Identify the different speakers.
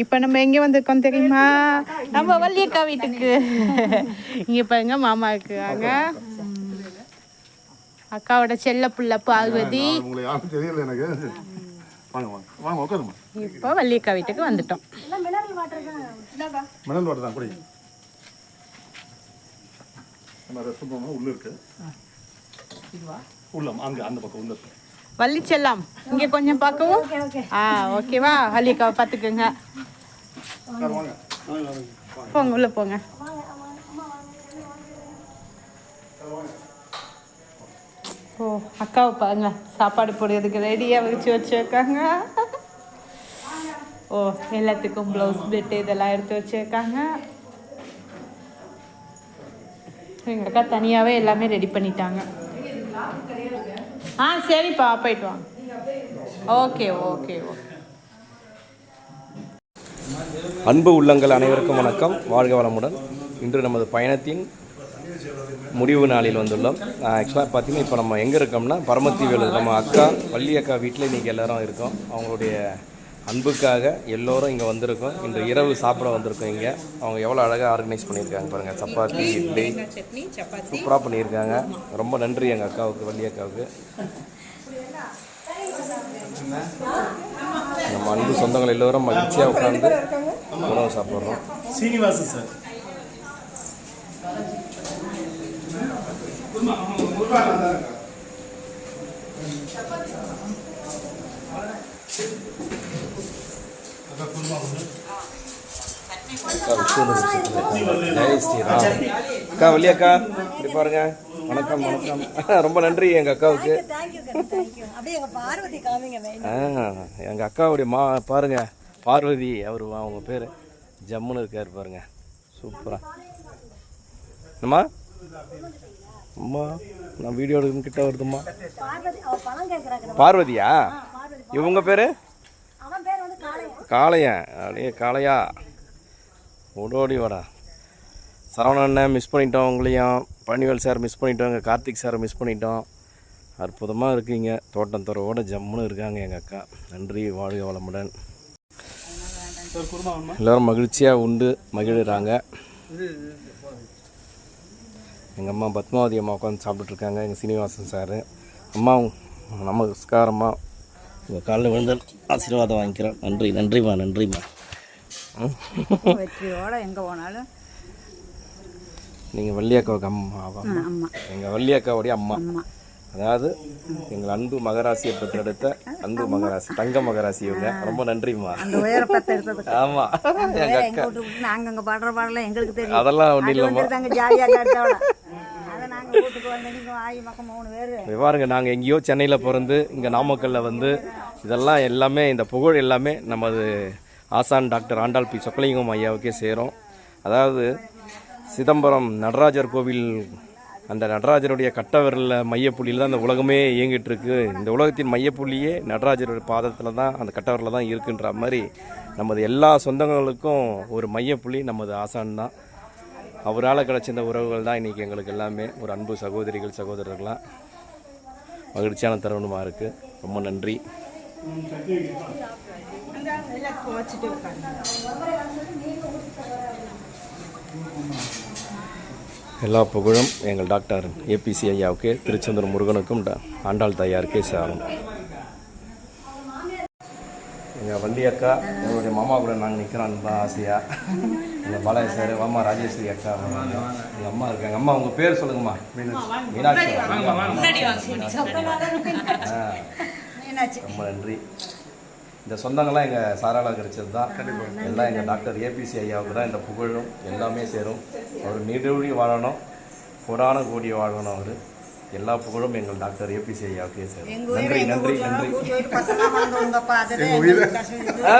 Speaker 1: இப்போ நம்ம எங்கே வந்திருக்கோம் தெரியுமா? நம்ம வள்ளியக்கா வீட்டுக்கு. இங்கே பாருங்க மாமா இருக்காங்க அக்காவோட செல்ல புள்ள பார்வதி.
Speaker 2: நான் உங்களை யாரும் தெரியல எனக்கு. வாங்க வாங்க. வாங்க உட்காருமா
Speaker 1: இப்போ வள்ளியக்கா வீட்டுக்கு வந்துட்டோம்.
Speaker 2: உள்ள இருக்கு. உள்ள அங்க அந்த பக்கம் உள்ள இருக்கு.
Speaker 1: வள்ளி செல்லம் இங்கே கொஞ்சம் பார்க்கவும்? ஆ ஓகேவா வள்ளியக்காவை பார்த்துக்குங்க. போங்க உள்ள போங்க. ஓ அக்காவை பாருங்க. சாப்பாடு போடுறதுக்கு ரெடியாக வச்சு வச்சுருக்காங்க. ஓ எல்லாத்துக்கும் ப்ளவுஸ் பெட்டு இதெல்லாம் எடுத்து வச்சுருக்காங்க. எங்கள் அக்கா தனியாகவே எல்லாமே ரெடி பண்ணிட்டாங்க. ஆ சரிப்பா போயிட்டு வாங்க. Okay okay okay.
Speaker 3: அன்பு உள்ளங்கள் அனைவருக்கும் வணக்கம். வாழ்க வளமுடன். இன்று நமது பயணத்தின் முடிவு நாளில் வந்துள்ளோம். ஆக்சுவலாக பார்த்தீங்கன்னா இப்போ நம்ம எங்கே இருக்கோம்னா பரமத்தி வேலு நம்ம அக்கா வள்ளி அக்கா வீட்டில் இன்றைக்கி எல்லாரும் இருக்கோம். அவங்களுடைய அன்புக்காக எல்லோரும் இங்கே வந்திருக்கோம். இன்று இரவு சாப்பிட வந்திருக்கோம் இங்கே. அவங்க எவ்வளோ அழகாக ஆர்கனைஸ் பண்ணியிருக்காங்க பாருங்கள் சப்பாத்தி இட்லி. சூப்பராக பண்ணியிருக்காங்க. ரொம்ப நன்றி எங்கள் அக்காவுக்கு வள்ளி அக்காவுக்கு. நம்ம அன்பு சொந்தங்கள் எல்லோரும் மகிழ்ச்சியாக உட்காந்து உணவு சாப்பிட்றோம்.
Speaker 2: சீனிவாசன் சார்.
Speaker 3: அக்கா விஷ்ணு ஜெய் ஸ்ரீராம் அக்கா வள்ளி அக்கா இப்படி பாருங்க வணக்கம் வணக்கம் ரொம்ப நன்றி எங்கள் அக்காவுக்கு எங்கள் அக்காவுடைய மா பாருங்க பார்வதி அவர் அவங்க பேர் ஜம்முன்னு இருக்கார் பாருங்க சூப்பரா என்னம்மா அம்மா நான் வீடியோ எடுக்கணும் கிட்ட வருதும்மா பார்வதியா? இவங்க பேர்?
Speaker 4: காளையன்
Speaker 3: அப்படியே காளையா ஓடோடி வாடா. சரவண அண்ணன் மிஸ் பண்ணிட்டோம் உங்களையும். பன்னிவேல் சார் மிஸ் பண்ணிட்டோம் எங்கள் கார்த்திக் சாரை மிஸ் பண்ணிட்டோம். அற்புதமாக இருக்கீங்க. தோட்டம் துறவோட ஜம்முன்னு இருக்காங்க எங்கள் அக்கா. நன்றி வாழ்க வளமுடன். எல்லோரும் மகிழ்ச்சியாக உண்டு மகிழறாங்க. எங்கள் அம்மா பத்மாவதி அம்மா உட்காந்து சாப்பிட்டுட்ருக்காங்க எங்கள் சீனிவாசன் சார் அம்மா நமஸ்காரம்மா உங்கள் காலில் விழுந்து ஆசீர்வாதம் வாங்கிக்கிறேன். நன்றி நன்றிம்மா நன்றிம்மா.
Speaker 4: வெற்றியோட எங்க போனாலும்.
Speaker 3: நீங்கள் வள்ளியக்காவுக்கு அம்மாவா
Speaker 4: அம்மா.
Speaker 3: எங்கள் வள்ளியக்காவுடைய அம்மா.
Speaker 4: அம்மா.
Speaker 3: அதாவது எங்கள் அன்பு மகராசியை பெற்றெடுத்த அன்பு மகராசி தங்க மகராசி இவங்க. ரொம்ப நன்றிம்மா. ஆமா. எங்க அக்கா.
Speaker 4: நாங்க பாடுற பாடலாம் எங்களுக்கு தெரியும்.
Speaker 3: அதெல்லாம் ஒன்றும் இல்லைம்மா. பாருங்க நாங்கள் எங்கேயோ சென்னையில் பிறந்து இங்கே நாமக்கல்லில் வந்து இதெல்லாம் எல்லாமே இந்த புகழ் எல்லாமே நமது ஆசான் டாக்டர் ஆண்டாள் பி. சொக்கலிங்கம் ஐயாவுக்கே சேரும். அதாவது சிதம்பரம் நடராஜர் கோவில் அந்த நடராஜருடைய கட்டவரில் மையப்புள்ளியில் தான் இந்த உலகமே இயங்கிட்டு இருக்கு. இந்த உலகத்தின் மையப்புள்ளியே நடராஜருடைய பாதத்தில் தான் அந்த கட்டவரில் தான் இருக்குன்ற மாதிரி நமது எல்லா சொந்தங்களுக்கும் ஒரு மையப்புள்ளி நமது ஆசான் தான். அவரால் கிடச்சிருந்த இந்த உறவுகள் தான் இன்றைக்கி எங்களுக்கு எல்லாமே. ஒரு அன்பு சகோதரிகள் சகோதரர்களாக மகிழ்ச்சியான தருணமாக இருக்குது ரொம்ப நன்றி. எல்லா புகழும் எங்கள் டாக்டர் ஏபிசி ஐயாவுக்கு திருச்செந்தூர் முருகனுக்கும் ஆண்டாள் தாயாருக்கே சாரும். எங்கள் வண்டி அக்கா எங்களுடைய மாமா கூட நாங்கள் நிற்கிறோம் ரொம்ப ஆசையாக எங்கள் பாலாஜி சார் மாமா ராஜேஸ்வரி அக்கா எங்கள் அம்மா இருக்காங்க. அம்மா உங்கள் பேர் சொல்லுங்கம்மா. மீனாட்சி. ஆ.
Speaker 4: மீனாட்சி.
Speaker 3: ரொம்ப நன்றி. இந்த சொந்தங்கள்லாம் எங்கள் சாரால கிடைச்சது தான் எல்லாம் எங்கள் டாக்டர் ஏபிசி ஐயாவுக்கு தான் இந்த புகழும் எல்லாமே சேரும். அவர் நீடூழி வாழணும். கோடான கோடி வாழணும் அவர். எல்லா புகழும் எங்கள் டாக்டர் ஏபிசி ஐயாவுக்கே
Speaker 4: உயிரை
Speaker 3: நன்றி நன்றி நன்றி.